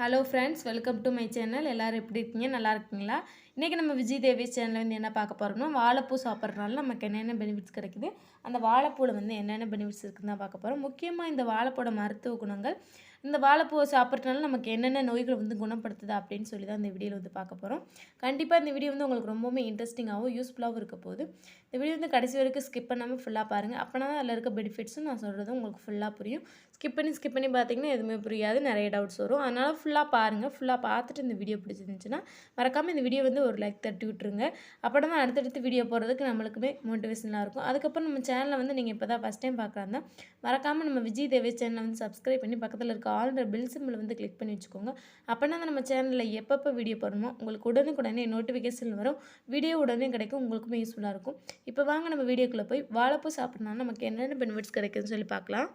Hello friends welcome to my channel எல்லோரும் எப்படி இருக்கீங்க? நல்லா இருக்கீங்களா? இன்றைக்கி நம்ம விஜய் தேவி சேனலில் வந்து என்ன பார்க்க போகிறோம்னா வாழைப்பூ சாப்பிட்றதுனால நமக்கு என்னென்ன பெனிஃபிட்ஸ் கிடைக்குது? அந்த வாழைப்பூவில் வந்து என்னென்ன பெனிஃபிட்ஸ் இருக்குதுன்னு தான் பார்க்க போகிறோம் முக்கியமாக இந்த வாழைப்பூட மருத்துவ குணங்கள். இந்த வாழைப்பூவை சாப்பிட்றதுனால நமக்கு என்னென்ன நோய்கள் வந்து குணப்படுத்துது அப்படின்னு சொல்லி தான் இந்த வீடியோவில் வந்து பார்க்க போகிறோம் கண்டிப்பாக இந்த வீடியோ வந்து உங்களுக்கு ரொம்பவுமே இன்ட்ரெஸ்டிங்காகவும் யூஸ்ஃபுல்லாகவும் இருக்க போகுது. இந்த வீடியோ வந்து கடைசி வரைக்கும் ஸ்கிப் பண்ணாமல் ஃபுல்லாக பாருங்கள் அப்போனா தான் அதில் இருக்க பெனிஃபிட்ஸும் நான் சொல்கிறது உங்களுக்கு ஃபுல்லாக புரியும். ஸ்கிப் பண்ணி ஸ்கிப் பண்ணி பார்த்தீங்கன்னா எதுவுமே புரியாது. நிறைய டவுட்ஸ் வரும். அதனால் ஃபுல்லாக பாருங்கள் ஃபுல்லாக பார்த்துட்டு இந்த வீடியோ பிடிச்சிருந்துச்சுன்னா மறக்காமல் இந்த வீடியோ வந்து ஒரு லைக் தட்டி விட்ருங்க அப்போ தான் அடுத்தடுத்து வீடியோ போடுறதுக்கு நம்மளுக்குமே மோட்டிவேஷனாக இருக்கும். அதுக்கப்புறம் நம்ம சேனலில் வந்து நீங்கள் இப்போ தான் ஃபஸ்ட் டைம் பார்க்குறாங்க மறக்காமல் நம்ம விஜய் தேவி சேனலை வந்து சப்ஸ்கிரைப் பண்ணி பக்கத்தில் இருக்க ஆல்ரெடி பில் சிம்மில் வந்து கிளிக் பண்ணி வச்சுக்கோங்க. அப்படின்னா நம்ம சேனலில் எப்பப்போ வீடியோ போடணுமோ உங்களுக்கு உடனுக்குடனே நோட்டிஃபிகேஷன் வரும். வீடியோ உடனே கிடைக்கும். உங்களுக்குமே யூஸ்ஃபுல்லாக இருக்கும். இப்போ வாங்க நம்ம வீடியோக்குள்ளே போய் வாழைப்பூ சாப்பிட்னா நமக்கு என்னென்ன பெனிஃபிட்ஸ் கிடைக்குதுன்னு சொல்லி பார்க்கலாம்.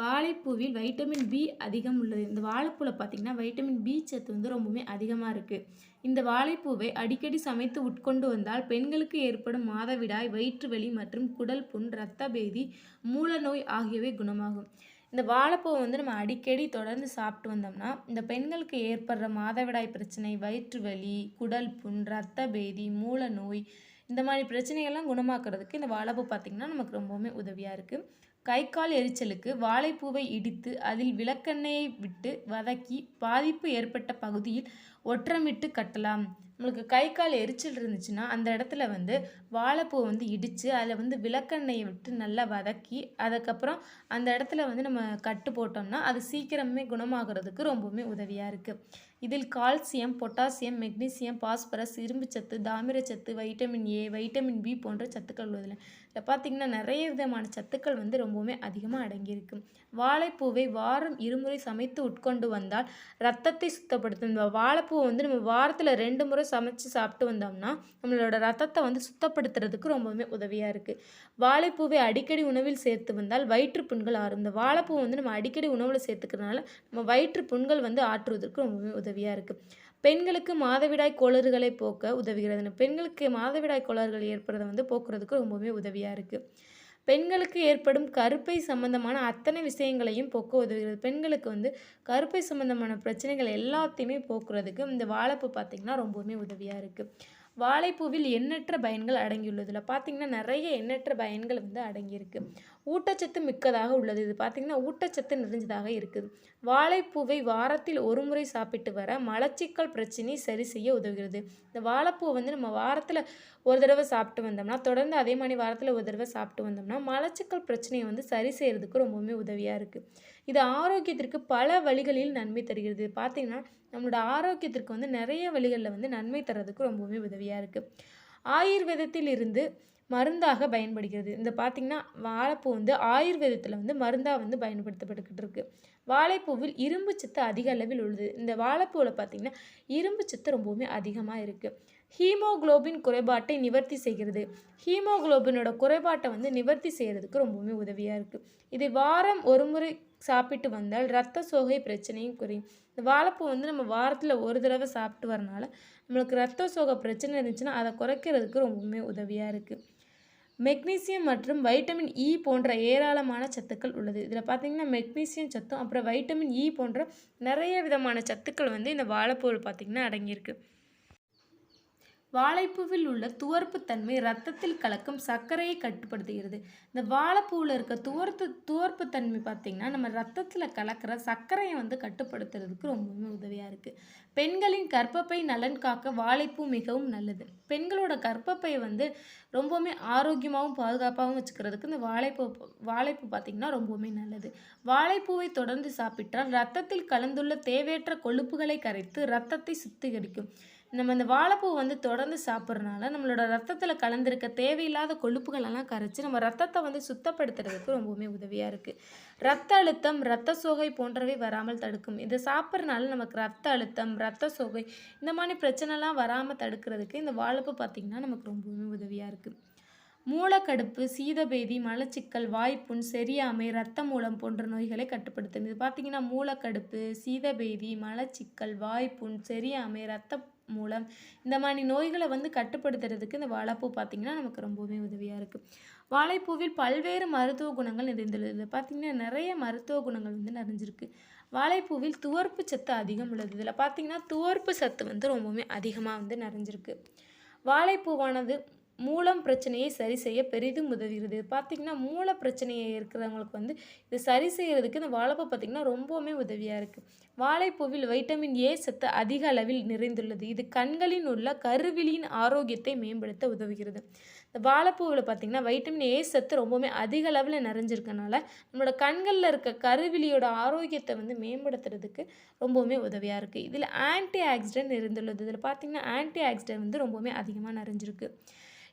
வாழைப்பூவில் வைட்டமின் பி அதிகம் உள்ளது. இந்த வாழைப்பூவில் பார்த்திங்கன்னா வைட்டமின் பி சத்து வந்து ரொம்பவுமே அதிகமாக இருக்குது இந்த வாழைப்பூவை அடிக்கடி சமைத்து உட்கொண்டு வந்தால் பெண்களுக்கு ஏற்படும் மாதவிடாய் வயிற்று வலி மற்றும் குடல் புண் இரத்த பேதி மூல நோய் ஆகியவை குணமாகும். இந்த வாழைப்பூவை வந்து நம்ம அடிக்கடி தொடர்ந்து சாப்பிட்டு வந்தோம்னா இந்த பெண்களுக்கு ஏற்படுற மாதவிடாய் பிரச்சனை வயிற்று வலி குடல் புண் இரத்த பேதி மூல நோய் இந்த மாதிரி பிரச்சனைகள்லாம் குணமாக்குறதுக்கு இந்த வாழைப்பூ பார்த்திங்கன்னா நமக்கு ரொம்பவுமே உதவியாக இருக்குது கை கால் எரிச்சலுக்கு வாழைப்பூவை இடித்து அதில் விளக்கெண்ணெயை விட்டு வதக்கி பாதிப்பு ஏற்பட்ட பகுதியில் ஒற்றமிட்டு கட்டலாம். நம்மளுக்கு கை கால் எரிச்சல் இருந்துச்சுன்னா அந்த இடத்துல வந்து வாழைப்பூ வந்து இடித்து அதில் வந்து விளக்கெண்ணெயை விட்டு நல்லா வதக்கி அதுக்கப்புறம் அந்த இடத்துல வந்து நம்ம கட்டு போட்டோம்னா அது சீக்கிரமே குணமாகிறதுக்கு ரொம்பவுமே உதவியாக இருக்குது இதில் கால்சியம் பொட்டாசியம் மெக்னீசியம் பாஸ்பரஸ் இரும்புச்சத்து தாமிரச்சத்து வைட்டமின் ஏ வைட்டமின் பி போன்ற சத்துக்கள் உள்ளதில். இதில் பார்த்திங்கன்னா நிறைய விதமான சத்துக்கள் வந்து ரொம்பவுமே அதிகமாக அடங்கியிருக்கு. வாழைப்பூவை வாரம் இருமுறை சமைத்து உட்கொண்டு வந்தால் ரத்தத்தை சுத்தப்படுத்தும். வாழைப்பூவை வந்து நம்ம வாரத்தில் ரெண்டு முறை சமைச்சு சாப்பிட்டு வந்தோம்னா நம்மளோட ரத்தத்தை வந்து சுத்தப்படுத்துறதுக்கு ரொம்பவுமே உதவியாக இருக்குது வாழைப்பூவை அடிக்கடி உணவில் சேர்த்து வந்தால் வயிற்று புண்கள் ஆறும். இந்த வாழைப்பூ வந்து நம்ம அடிக்கடி உணவில் சேர்த்துக்கிறதுனால நம்ம வயிற்று புண்கள் வந்து ஆற்றுவதற்கு ரொம்பவே உதவியாக இருக்குது பெண்களுக்கு மாதவிடாய் கோளறுகளை போக்க உதவுகிறது பெண்களுக்கு மாதவிடாய் கோளறுகள் ஏற்படுறத வந்து போக்குறதுக்கு ரொம்பவே உதவியாக இருக்குது பெண்களுக்கு ஏற்படும் கருப்பை சம்பந்தமான அத்தனை விஷயங்களையும் போக்க உதவுகிறது. பெண்களுக்கு வந்து கருப்பை சம்பந்தமான பிரச்சனைகள் எல்லாத்தையுமே போக்குறதுக்கு இந்த வாழைப்பு பார்த்திங்கன்னா ரொம்பவுமே உதவியாக இருக்குது வாழைப்பூவில் எண்ணற்ற பயன்கள் அடங்கியுள்ளது இதில் பார்த்திங்கன்னா நிறைய எண்ணற்ற பயன்கள் வந்து அடங்கியிருக்கு. ஊட்டச்சத்து மிக்கதாக உள்ளது. இது பார்த்திங்கன்னா ஊட்டச்சத்து நிறைஞ்சதாக இருக்குது. வாழைப்பூவை வாரத்தில் ஒரு முறை சாப்பிட்டு வர மலச்சிக்கல் பிரச்சனை சரி செய்ய உதவுகிறது. இந்த வாழைப்பூ வந்து நம்ம வாரத்தில் ஒரு தடவை சாப்பிட்டு வந்தோம்னா தொடர்ந்து அதே மாதிரி வாரத்தில் ஒரு தடவை சாப்பிட்டு வந்தோம்னா மலச்சிக்கல் பிரச்சனையை வந்து சரி செய்கிறதுக்கு ரொம்பவுமே உதவியாக இருக்குது இது ஆரோக்கியத்திற்கு பல வழிகளில் நன்மை தருகிறது. பார்த்திங்கன்னா நம்மளோட ஆரோக்கியத்திற்கு வந்து நிறைய வழிகளில் வந்து நன்மை தர்றதுக்கு ரொம்பவுமே உதவியாக இருக்குது ஆயுர்வேதத்தில் இருந்து மருந்தாக பயன்படுகிறது. இந்த பார்த்திங்கன்னா வாழைப்பூ வந்து ஆயுர்வேதத்தில் வந்து மருந்தாக வந்து பயன்படுத்தப்பட்டுக்கிட்டு இருக்குது வாழைப்பூவில் இரும்பு சத்து அதிக அளவில் உள்ளது. இந்த வாழைப்பூவில் பார்த்திங்கன்னா இரும்பு சத்து ரொம்பவுமே அதிகமாக இருக்குது ஹீமோக்ளோபின் குறைபாட்டை நிவர்த்தி செய்கிறது. ஹீமோக்ளோபினோட குறைபாட்டை வந்து நிவர்த்தி செய்கிறதுக்கு ரொம்பவுமே உதவியாக இருக்குது இது வாரம் ஒரு முறை சாப்பிட்டு வந்தால் ரத்த சோகை பிரச்சனையும் குறையும். இந்த வாழைப்பூ வந்து நம்ம வாரத்தில் ஒரு தடவை சாப்பிட்டு வரனால நம்மளுக்கு ரத்த சோகை பிரச்சனை இருந்துச்சுன்னா அதை குறைக்கிறதுக்கு ரொம்பவுமே உதவியாக இருக்குது மெக்னீசியம் மற்றும் வைட்டமின் இ போன்ற ஏராளமான சத்துக்கள் உள்ளது. இதில் பார்த்திங்கன்னா மெக்னீசியம் சத்தும் அப்புறம் வைட்டமின் இ போன்ற நிறைய விதமான சத்துக்கள் வந்து இந்த வாழைப்பூவில் பார்த்திங்கன்னா அடங்கியிருக்கு. வாழைப்பூவில் உள்ள துவர்ப்பு தன்மை ரத்தத்தில் கலக்கும் சர்க்கரையை கட்டுப்படுத்துகிறது. இந்த வாழைப்பூவில் இருக்க துவர்த்து துவர்ப்பு தன்மை பார்த்திங்கன்னா நம்ம ரத்தத்தில் கலக்கிற சர்க்கரையை வந்து கட்டுப்படுத்துறதுக்கு ரொம்பவுமே உதவியாக இருக்குது பெண்களின் கர்ப்பப்பை நலன் காக்க வாழைப்பூ மிகவும் நல்லது. பெண்களோட கர்ப்பப்பை வந்து ரொம்பவுமே ஆரோக்கியமாகவும் பாதுகாப்பாகவும் வச்சுக்கிறதுக்கு இந்த வாழைப்பூ வாழைப்பூ பார்த்திங்கன்னா ரொம்பவுமே நல்லது. வாழைப்பூவை தொடர்ந்து சாப்பிட்டால் ரத்தத்தில் கலந்துள்ள தேவையற்ற கொழுப்புகளை கரைத்து ரத்தத்தை சுத்திகரிக்கும். நம்ம இந்த வாழைப்பூ வந்து தொடர்ந்து சாப்பிட்றனால நம்மளோட ரத்தத்தில் கலந்துருக்க தேவையில்லாத கொழுப்புகளெல்லாம் கரைச்சி நம்ம ரத்தத்தை வந்து சுத்தப்படுத்துறதுக்கு ரொம்பவுமே உதவியாக இருக்குது ரத்த அழுத்தம் ரத்த சோகை போன்றவை வராமல் தடுக்கும். இதை சாப்பிட்றனால நமக்கு ரத்த அழுத்தம் ரத்த சோகை இந்த மாதிரி பிரச்சனைலாம் வராமல் தடுக்கிறதுக்கு இந்த வாழைப்பூ பார்த்திங்கன்னா நமக்கு ரொம்பவுமே உதவியாக இருக்குது மூலக்கடுப்பு சீதபேதி மலச்சிக்கல் வாய்ப்புண் செரியாமை இரத்த மூலம் போன்ற நோய்களை கட்டுப்படுத்தும். இது பார்த்திங்கன்னா மூலக்கடுப்பு சீதபேதி மலச்சிக்கல் வாய்ப்புண் செரியாமை ரத்த மூலம். இந்த மாதிரி நோய்களை வந்து கட்டுப்படுத்துறதுக்கு இந்த வாழைப்பூ பார்த்திங்கன்னா நமக்கு ரொம்பவுமே உதவியாக இருக்குது வாழைப்பூவில் பல்வேறு மருத்துவ குணங்கள் நிறைந்துள்ளது. பார்த்திங்கன்னா நிறைய மருத்துவ குணங்கள் வந்து நிறைஞ்சிருக்கு. வாழைப்பூவில் துவர்ப்பு சத்து அதிகம் உள்ளது. இதில் பார்த்திங்கன்னா துவர்ப்பு சத்து வந்து ரொம்பவுமே அதிகமாக வந்து நிறைஞ்சிருக்கு. வாழைப்பூவானது மூலம் பிரச்சனையை சரி செய்ய பெரிதும் உதவுகிறது. பார்த்திங்கன்னா மூல பிரச்சனையை இருக்கிறவங்களுக்கு வந்து இது சரி செய்கிறதுக்கு இந்த வாழைப்பூ பார்த்திங்கன்னா ரொம்பவுமே உதவியாக இருக்குது வாழைப்பூவில் வைட்டமின் ஏ சத்து அதிக அளவில் நிறைந்துள்ளது. இது கண்களின் உள்ள கருவிழியின் ஆரோக்கியத்தை மேம்படுத்த உதவுகிறது. இந்த வாழைப்பூவில் பார்த்திங்கன்னா வைட்டமின் ஏ சத்து ரொம்பவுமே அதிக அளவில் நிறைஞ்சிருக்கனால நம்மளோட கண்களில் இருக்க கருவிழியோட ஆரோக்கியத்தை வந்து மேம்படுத்துறதுக்கு ரொம்பவுமே உதவியாக இருக்குது இதில் ஆன்டி ஆக்சிடென்ட் இருந்துள்ளது. இதில் பார்த்திங்கன்னா ஆன்டி ஆக்சிடென்ட் வந்து ரொம்பவுமே அதிகமாக நிறைஞ்சிருக்கு.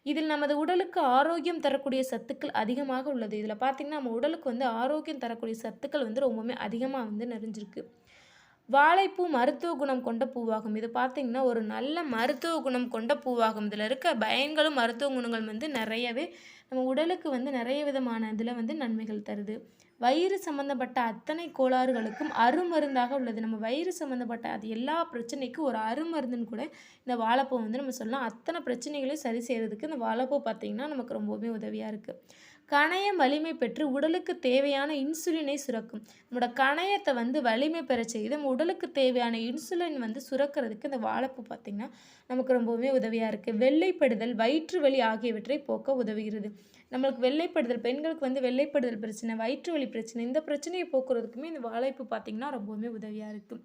இதில் நமது உடலுக்கு ஆரோக்கியம் தரக்கூடிய சத்துக்கள் அதிகமாக உள்ளது. இதில் பார்த்திங்கன்னா நம்ம உடலுக்கு வந்து ஆரோக்கியம் தரக்கூடிய சத்துக்கள் வந்து ரொம்பவுமே அதிகமாக வந்து நிறைஞ்சிருக்கு. வாழைப்பூ மருத்துவ குணம் கொண்ட பூவாகும். இது பார்த்திங்கன்னா ஒரு நல்ல மருத்துவ குணம் கொண்ட பூவாகும். இதில் இருக்க பயன்களும் மருத்துவ குணங்கள் வந்து நிறையவே நம்ம உடலுக்கு வந்து நிறைய விதமான இதில் வந்து நன்மைகள் தருது. வயிறு சம்மந்தப்பட்ட அத்தனை கோளாறுகளுக்கும் அருமருந்தாக உள்ளது. நம்ம வயிறு சம்மந்தப்பட்ட அது எல்லா பிரச்சனைக்கும் ஒரு அருமருந்துன்னு கூட இந்த வாழைப்பூ வந்து நம்ம சொல்லலாம். அத்தனை பிரச்சனைகளையும் சரி செய்கிறதுக்கு இந்த வாழைப்பூ பார்த்திங்கன்னா நமக்கு ரொம்பவுமே உதவியாக இருக்குது கணையம் வலிமை பெற்று உடலுக்கு தேவையான இன்சுலினை சுரக்கும். நம்மளோட கணையத்தை வந்து வலிமை பெற செய்து நம்ம உடலுக்கு தேவையான இன்சுலின் வந்து சுரக்கிறதுக்கு இந்த வாழைப்பூ பார்த்திங்கன்னா நமக்கு ரொம்பவுமே உதவியாக இருக்குது வெள்ளைப்படுதல் வயிற்று வலி ஆகியவற்றை போக்க உதவுகிறது. நம்மளுக்கு வெள்ளைப்படுதல் பெண்களுக்கு வந்து வெள்ளைப்படுதல் பிரச்சனை வயிற்று வலி பிரச்சனை இந்த பிரச்சனையை போக்குறதுக்குமே இந்த வாழைப்பூ பார்த்திங்கன்னா ரொம்பவுமே உதவியாக இருக்குது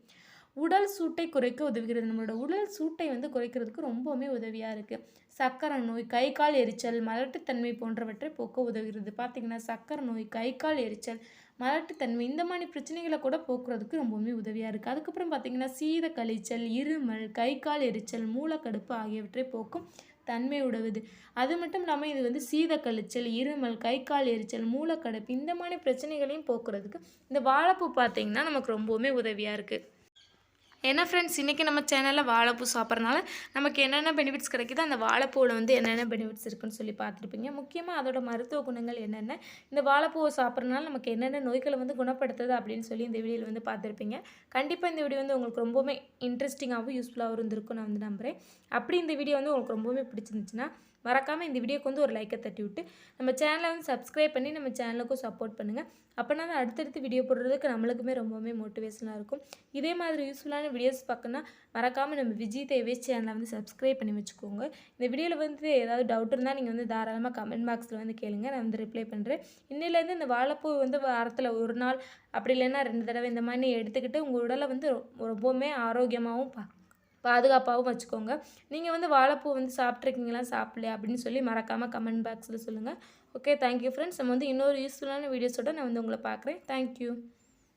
உடல் சூட்டை குறைக்க உதவுகிறது. நம்மளோட உடல் சூட்டை வந்து குறைக்கிறதுக்கு ரொம்பவுமே உதவியாக இருக்குது சக்கரை நோய் கை கால் எரிச்சல் மலட்டுத்தன்மை போன்றவற்றை போக்க உதவுகிறது. பார்த்திங்கன்னா சக்கரை நோய் கை கால் எரிச்சல் மலட்டுத்தன்மை இந்த மாதிரி பிரச்சனைகளை கூட போக்குறதுக்கு ரொம்பவுமே உதவியாக இருக்குது அதுக்கப்புறம் பார்த்திங்கன்னா சீத கழிச்சல் இருமல் கை கால் எரிச்சல் மூலக்கடுப்பு ஆகியவற்றை போக்கும் தன்மை உடவுது அது மட்டும் இல்லாமல் இது வந்து சீத கழிச்சல் இருமல் கை கால் எரிச்சல் மூலக்கடுப்பு இந்த மாதிரி பிரச்சனைகளையும் போக்குறதுக்கு இந்த வாழைப்பூ பார்த்திங்கன்னா நமக்கு ரொம்பவுமே உதவியாக இருக்குது ஏன்னா ஃப்ரெண்ட்ஸ் இன்றைக்கி நம்ம சேனலில் வாழைப்பூ சாப்பிட்றனால நமக்கு என்னென்ன பெனிஃபிட்ஸ் கிடைக்குதோ அந்த வாழைப்பூவில் வந்து என்னென்ன பெனிஃபிட்ஸ் இருக்குன்னு சொல்லி பார்த்துருப்பீங்க. முக்கியமாக அதோட மருத்துவ குணங்கள் என்னென்ன இந்த வாழைப்பூவை சாப்பிட்றனால நமக்கு என்னென்ன நோய்களை வந்து குணப்படுத்துது அப்படின்னு சொல்லி இந்த வீடியோவில் வந்து பார்த்துருப்பீங்க. கண்டிப்பாக இந்த வீடியோ வந்து உங்களுக்கு ரொம்பவுமே இன்ட்ரெஸ்டிங்காகவும் யூஸ்ஃபுல்லாகவும் இருந்திருக்கும் நான் வந்து நம்புகிறேன் அப்படி இந்த வீடியோ வந்து உங்களுக்கு ரொம்பவுமே பிடிச்சிருந்துச்சுன்னா மறக்காமல் இந்த வீடியோக்கு வந்து ஒரு லைக்கை தட்டி விட்டு நம்ம சேனலை வந்து சப்ஸ்கிரைப் பண்ணி நம்ம சேனலுக்கும் சப்போர்ட் பண்ணுங்கள் அப்போனா அடுத்தடுத்து வீடியோ போடுறதுக்கு நம்மளுக்குமே ரொம்பவுமே மோட்டிவேஷனாக இருக்கும். இதே மாதிரி யூஸ்ஃபுல்லான வீடியோஸ் பார்க்கணுன்னா மறக்காமல் நம்ம விஜய் தேவேஷ் சேனலை வந்து சப்ஸ்கிரைப் பண்ணி வச்சுக்கோங்க. இந்த வீடியோவில் வந்து ஏதாவது டவுட் இருந்தால் நீங்கள் வந்து தாராளமாக கமெண்ட் பாக்ஸில் வந்து கேளுங்க. நான் வந்து ரிப்ளை பண்ணுறேன் இன்னிலேருந்து இந்த வாழைப்பூ வந்து வாரத்தில் ஒரு நாள் அப்படி இல்லைன்னா ரெண்டு தடவை இந்த மாதிரி எடுத்துக்கிட்டு உங்கள் உடலை வந்து ரொம்பவுமே ஆரோக்கியமாகவும் பா பாதுகாப்பாகவும் வச்சுக்கோங்க. நீங்கள் வந்து வாழைப்பூ வந்து சாப்பிட்ருக்கீங்களா சாப்பிடலையா? அப்படின்னு சொல்லி மறக்காமல் கமெண்ட் பாக்ஸில் சொல்லுங்கள் ஓகே தேங்க்யூ ஃப்ரெண்ட்ஸ் நம்ம வந்து இன்னொரு யூஸ்ஃபுல்லான வீடியோஸோட நான் வந்து உங்களை பார்க்குறேன். தேங்க்யூ